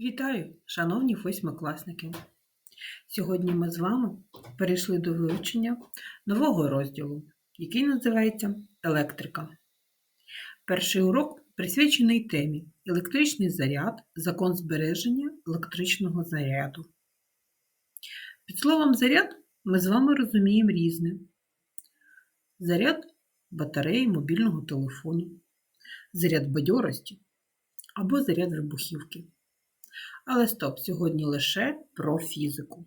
Вітаю, шановні восьмикласники! Сьогодні ми з вами перейшли до вивчення нового розділу, який називається Електрика. Перший урок присвячений темі Електричний заряд, закон збереження електричного заряду. Під словом заряд ми з вами розуміємо різне: заряд батареї мобільного телефону, заряд бадьорості або заряд вибухівки. Але стоп, сьогодні лише про фізику.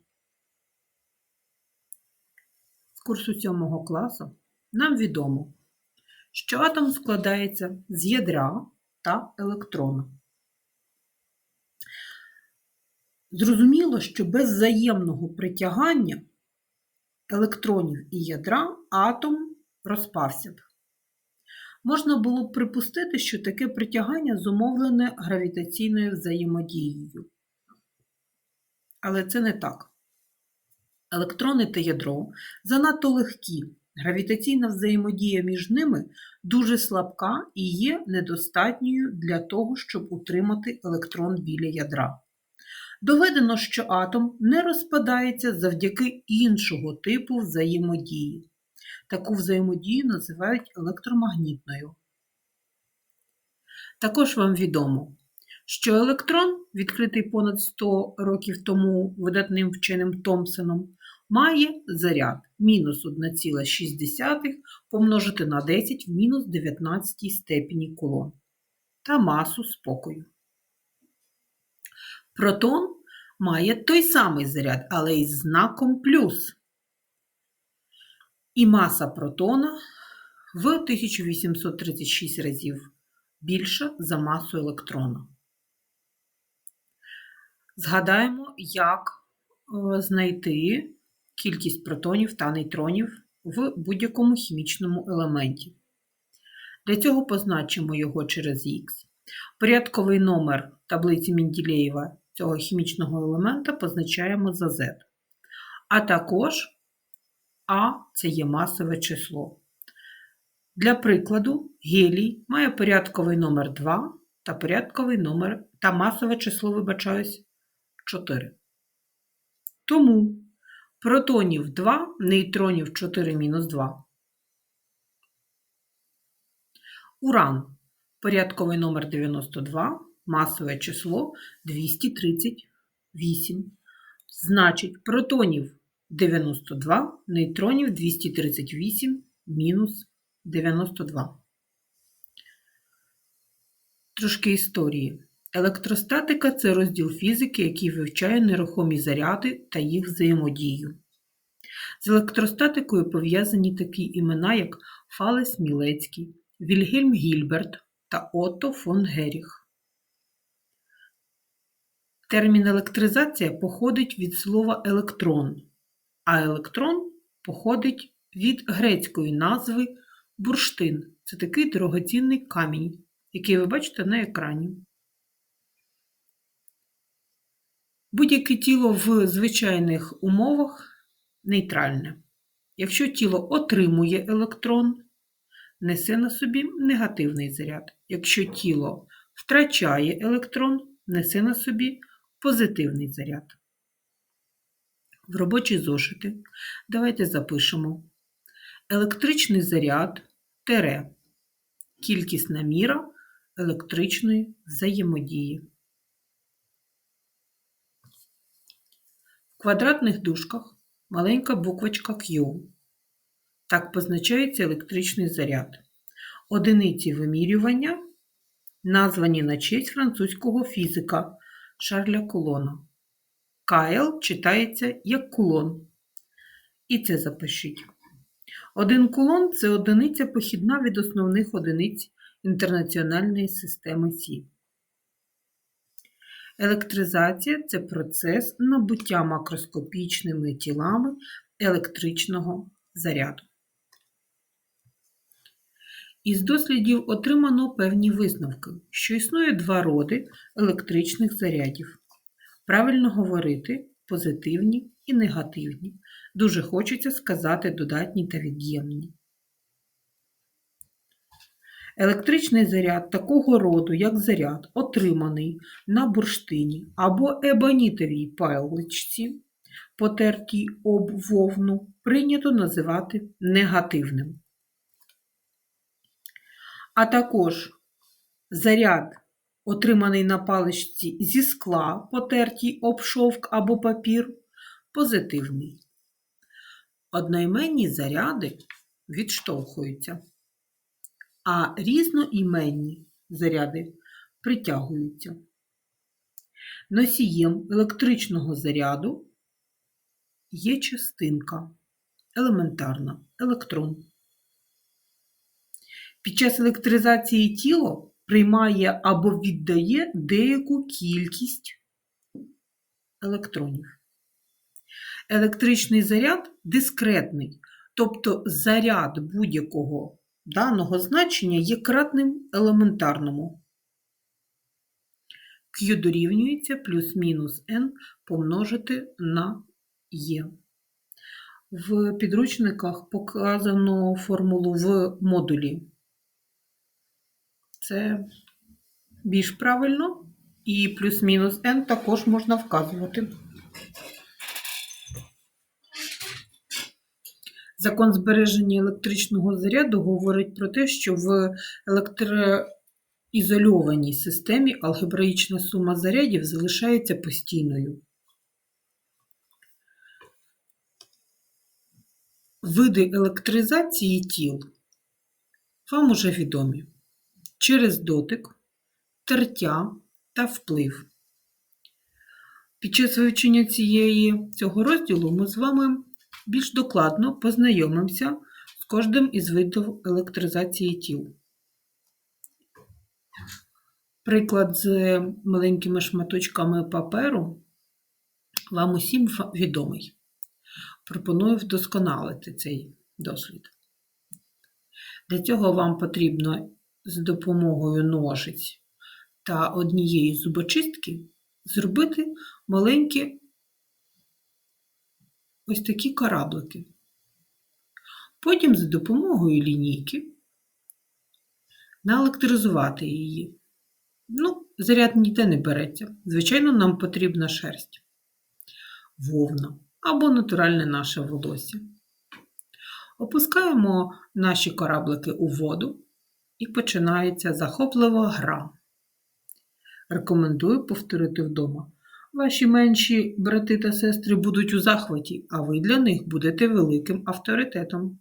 З курсу 7 класу нам відомо, що атом складається з ядра та електрона. Зрозуміло, що без взаємного притягання електронів і ядра атом розпався б. Можна було б припустити, що таке притягання зумовлене гравітаційною взаємодією. Але це не так. Електрони та ядро занадто легкі. Гравітаційна взаємодія між ними дуже слабка і є недостатньою для того, щоб утримати електрон біля ядра. Доведено, що атом не розпадається завдяки іншого типу взаємодії. Таку взаємодію називають електромагнітною. Також вам відомо, що електрон, відкритий понад 100 років тому видатним вченим Томпсоном, має заряд мінус 1,6 помножити на 10 в мінус 19 степені кулон та масу спокою. Протон має той самий заряд, але із знаком плюс. І маса протона в 1836 разів більша за масу електрона. Згадаємо, як е, знайти кількість протонів та нейтронів в будь-якому хімічному елементі. Для цього позначимо його через Х. Порядковий номер таблиці Менділеєва цього хімічного елемента позначаємо за Z. А також А це є масове число. Для прикладу, гелій має порядковий номер 2 та порядковий номер та масове число, вибачаюсь, 4. Тому протонів 2, нейтронів 4 мінус 2. Уран порядковий номер 92, масове число 238. Значить, протонів 92, нейтронів 238 мінус 92. Трошки історії. Електростатика це розділ фізики, який вивчає нерухомі заряди та їх взаємодію. З електростатикою пов'язані такі імена, як Фалес Мілецький, Вільгельм Гільберт та Отто фон Геріх. Термін електризація походить від слова електрон, а електрон походить від грецької назви бурштин. Це такий дорогоцінний камінь, який ви бачите на екрані. Будь-яке тіло в звичайних умовах нейтральне. Якщо тіло отримує електрон, несе на собі негативний заряд. Якщо тіло втрачає електрон, несе на собі позитивний заряд. В робочі зошити давайте запишемо електричний заряд тере кількісна міра електричної взаємодії. В квадратних дужках маленька буквочка Q. Так позначається електричний заряд. Одиниці вимірювання названі на честь французького фізика Шарля Кулона. КЛ читається як кулон. І це запишіть. Один кулон це одиниця похідна від основних одиниць інтернаціональної системи Сі. Електризація це процес набуття макроскопічними тілами електричного заряду. Із дослідів отримано певні висновки, що існує два роди електричних зарядів. Правильно говорити позитивні і негативні. Дуже хочеться сказати додатні та від'ємні. Електричний заряд такого роду, як заряд, отриманий на бурштині або ебонітовій паличці, потертій об вовну, прийнято називати негативним. А також заряд, отриманий на паличці зі скла, потертій об шовк або папір, позитивний. Одноіменні заряди відштовхуються, а різноіменні заряди притягуються. Носієм електричного заряду є частинка елементарна електрон. Під час електризації тіло приймає або віддає деяку кількість електронів. Електричний заряд дискретний, тобто заряд будь-якого даного значення є кратним елементарному. Q дорівнюється плюс-мінус n помножити на Е. В підручниках показано формулу в модулі. Це більш правильно, і плюс-мінус n також можна вказувати. Закон збереження електричного заряду говорить про те, що в електроізольованій системі алгебраїчна сума зарядів залишається постійною. Види електризації тіл вам уже відомі через дотик, тертя та вплив. Під час вивчення цієї, цього розділу ми з вами більш докладно познайомимося з кожним із видів електризації тіл. Приклад з маленькими шматочками паперу вам усім відомий. Пропоную вдосконалити цей дослід. Для цього вам потрібно з допомогою ножиць та однієї зубочистки зробити маленькі ось такі кораблики. Потім за допомогою лінійки наелектризувати її. Ну, заряд ніде не береться. Звичайно, нам потрібна шерсть, вовна або натуральне наше волосся. Опускаємо наші кораблики у воду і починається захоплива гра. Рекомендую повторити вдома. Ваші менші брати та сестри будуть у захваті, а ви для них будете великим авторитетом.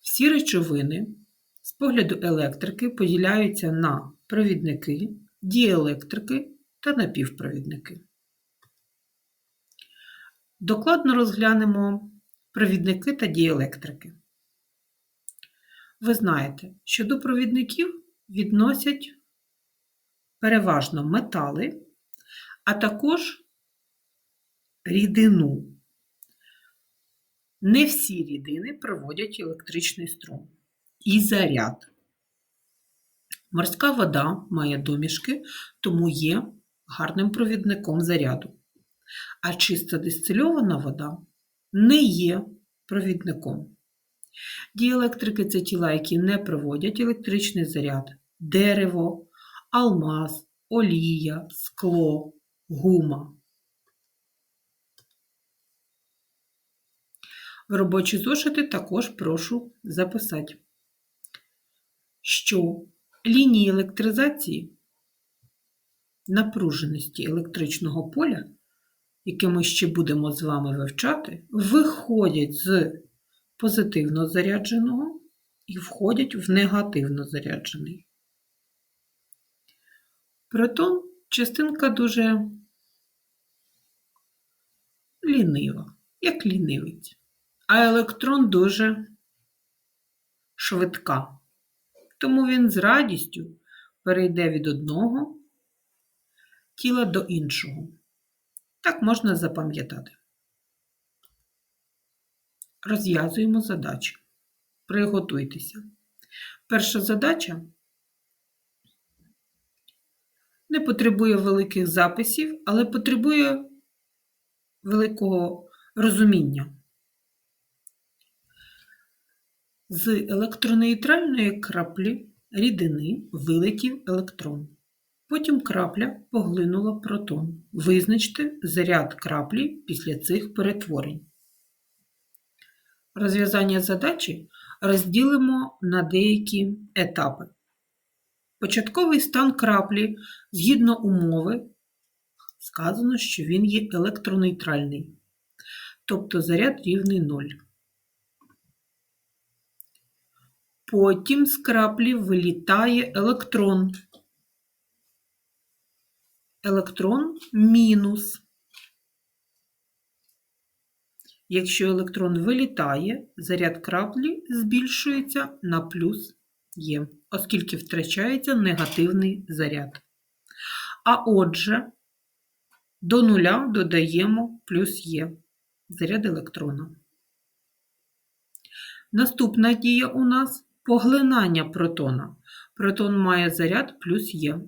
Всі речовини з погляду електрики поділяються на провідники, діелектрики та напівпровідники. Докладно розглянемо провідники та діелектрики. Ви знаєте, що до провідників відносять переважно метали, а також рідину. Не всі рідини проводять електричний струм і заряд. Морська вода має домішки, тому є гарним провідником заряду. А чиста дистильована вода не є провідником. Діелектрики це тіла, які не проводять електричний заряд, дерево, алмаз, олія, скло, гума. В робочі зошити також прошу записати, що? Лінії електризації напруженості електричного поля, яке ми ще будемо з вами вивчати, виходять з позитивно зарядженого і входять в негативно заряджений. Протон частинка дуже лінива, як лінивець, а електрон дуже швидка. Тому він з радістю перейде від одного тіла до іншого. Так можна запам'ятати. Розв'язуємо задачі. Приготуйтеся. Перша задача не потребує великих записів, але потребує великого розуміння. З електронейтральної краплі рідини вилетів електрон. Потім крапля поглинула протон. Визначте заряд краплі після цих перетворень. Розв'язання задачі розділимо на деякі етапи. Початковий стан краплі згідно умови сказано, що він є електронейтральний, тобто заряд рівний 0. Потім з краплі вилітає електрон. Електрон мінус. Якщо електрон вилітає, заряд краплі збільшується на плюс Є, оскільки втрачається негативний заряд. А отже, до нуля додаємо плюс Є заряд електрона. Наступна дія у нас поглинання протона. Протон має заряд плюс Є.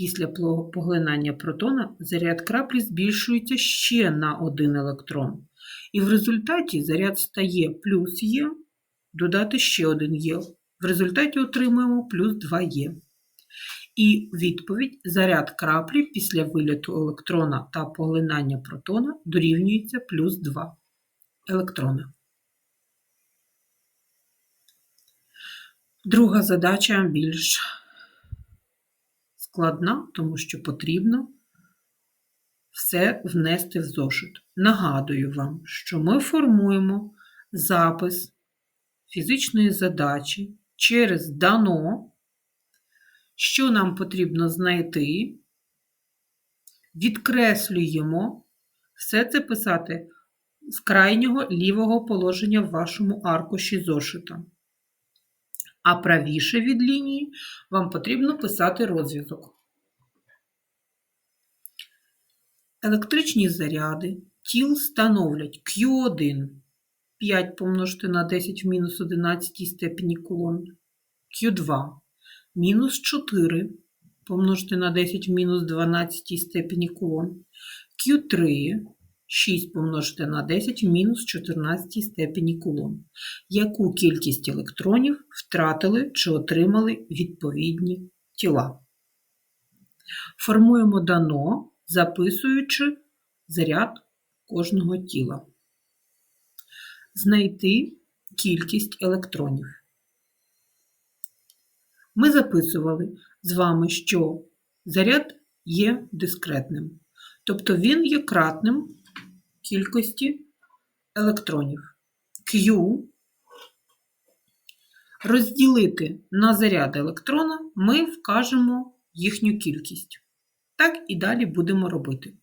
Після поглинання протона заряд краплі збільшується ще на один електрон. І в результаті заряд стає плюс Є, додати ще один Є. В результаті отримуємо плюс 2 Є. І відповідь заряд краплі після виліту електрона та поглинання протона дорівнюється плюс 2 електрона. Друга задача більш складна, тому що потрібно все внести в зошит. Нагадую вам, що ми формуємо запис фізичної задачі через дано, що нам потрібно знайти, відкреслюємо все це писати з крайнього лівого положення в вашому аркуші зошита. А правіше від лінії вам потрібно писати розв'язок. Електричні заряди тіл становлять Q1 5 помножити на 10 в мінус 11 степені кулон, Q2 мінус 4 помножити на 10 в мінус 12 степені кулон, Q3 6 помножити на 10 в мінус 14 степені кулон. Яку кількість електронів втратили чи отримали відповідні тіла? Формуємо дано, записуючи заряд кожного тіла. Знайти кількість електронів. Ми записували з вами, що заряд є дискретним, тобто він є кратним кількості електронів. Q розділити на заряд електрона ми вкажемо їхню кількість. Так і далі будемо робити.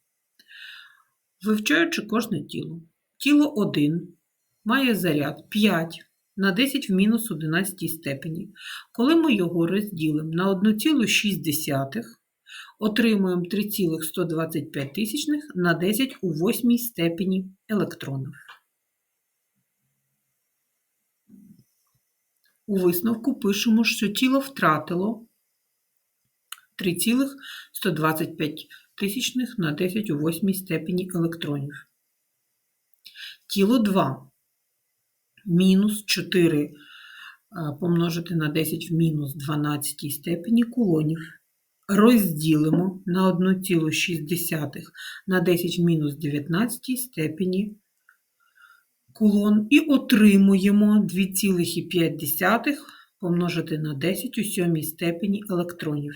Вивчаючи кожне тіло. Тіло 1 має заряд 5 на 10 в мінус 11 степені. Коли ми його розділимо на 1,6, отримуємо 3,125 на 10 у 8 степені електронів. У висновку пишемо, що тіло втратило 3,125 на 10 у 8 степені електронів. Тіло 2 мінус 4 помножити на 10 в мінус 12 степені кулонів. Розділимо на 1,6 на 10 мінус 19 степені кулон і отримуємо 2,5 помножити на 10 у 7 степені електронів.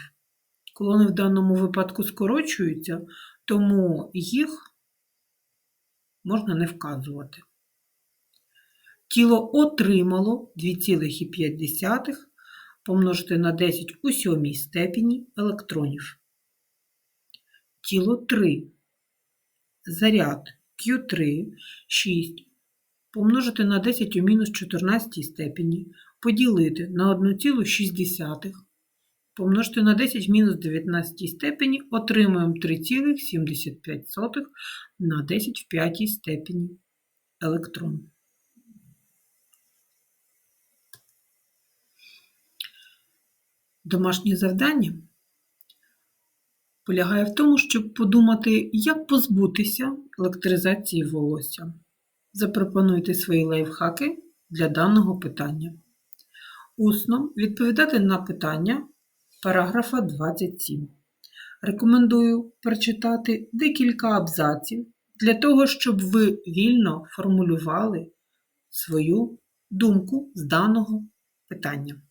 Колони в даному випадку скорочуються, тому їх можна не вказувати. Тіло отримало 2,5 помножити на 10 у 7 степені електронів. Тіло 3. Заряд Q3 6 помножити на 10 у мінус 14 степені, поділити на 1,6, помножити на 10 в мінус 19 степені, отримуємо 3,75 на 10 в 5 степені електрон. Домашнє завдання полягає в тому, щоб подумати, як позбутися електризації волосся. Запропонуйте свої лайфхаки для даного питання. Усно відповідати на питання параграфа 27. Рекомендую прочитати декілька абзаців для того, щоб ви вільно формулювали свою думку з даного питання.